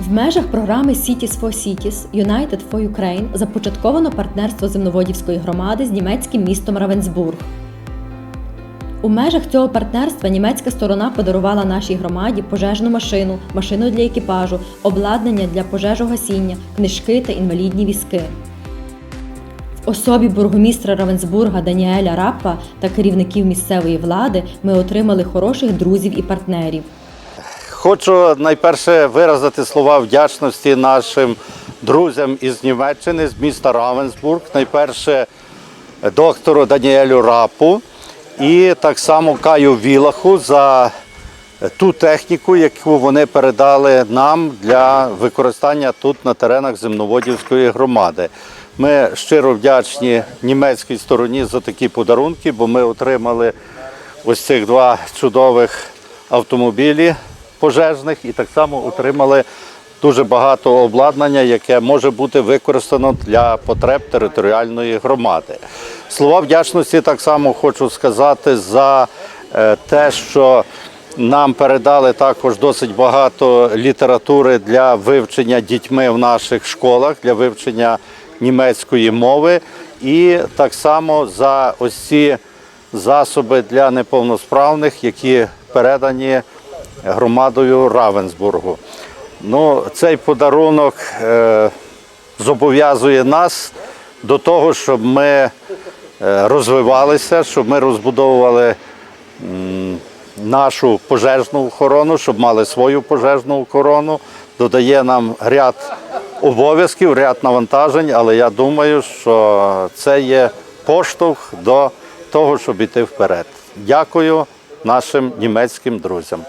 В межах програми Cities for Cities United for Ukraine започатковано партнерство земноводівської громади з німецьким містом Равенсбург. У межах цього партнерства німецька сторона подарувала нашій громаді пожежну машину, машину для екіпажу, обладнання для пожежогасіння, книжки та інвалідні візки. В особі бургомістра Равенсбурга Даніеля Раппа та керівників місцевої влади ми отримали хороших друзів і партнерів. Хочу найперше виразити слова вдячності нашим друзям із Німеччини, з міста Равенсбург. Найперше доктору Даніелю Рапу і так само Каю Вілаху за ту техніку, яку вони передали нам для використання тут на теренах земноводівської громади. Ми щиро вдячні німецькій стороні за такі подарунки, бо ми отримали ось цих два чудових автомобілі пожежних і так само отримали дуже багато обладнання, яке може бути використано для потреб територіальної громади. Слова вдячності так само хочу сказати за е, те, що нам передали також досить багато літератури для вивчення дітьми в наших школах, для вивчення німецької мови, і так само за ось ці засоби для неповносправних, які передані громадою Равенсбургу. Ну, цей подарунок е, зобов'язує нас до того, щоб ми е, розвивалися, щоб ми розбудовували нашу пожежну охорону, щоб мали свою пожежну охорону. Додає нам ряд обов'язків, ряд навантажень, але я думаю, що це є поштовх до того, щоб іти вперед. Дякую нашим німецьким друзям.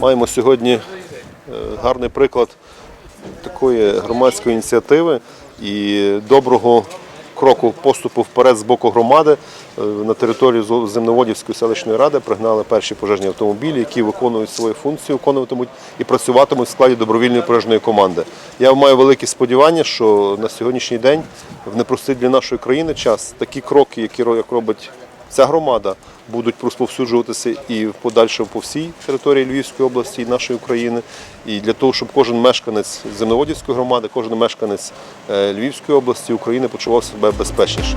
Маємо сьогодні е, гарний приклад такої громадської ініціативи і доброго кроку поступу вперед з боку громади. Е, На територію Земноводівської селищної ради пригнали перші пожежні автомобілі, які виконують свою функцію, виконуватимуть і працюватимуть в складі добровільної пожежної команди. Я маю великі сподівання, що на сьогоднішній день в непростий для нашої країни час такі кроки, які ро- робить ця громада, будуть розповсюджуватися і в подальшому по всій території Львівської області і нашої України. І для того, щоб кожен мешканець Земноводівської громади, кожен мешканець е, Львівської області України почував себе безпечніше.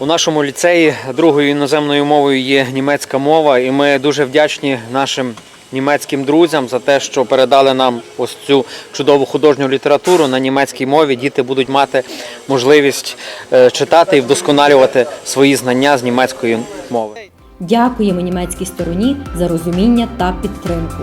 У нашому ліцеї другою іноземною мовою є німецька мова, і ми дуже вдячні нашим німецьким друзям за те, що передали нам ось цю чудову художню літературу на німецькій мові. Діти будуть мати можливість е, читати і вдосконалювати свої знання з німецької мови. Дякуємо німецькій стороні за розуміння та підтримку.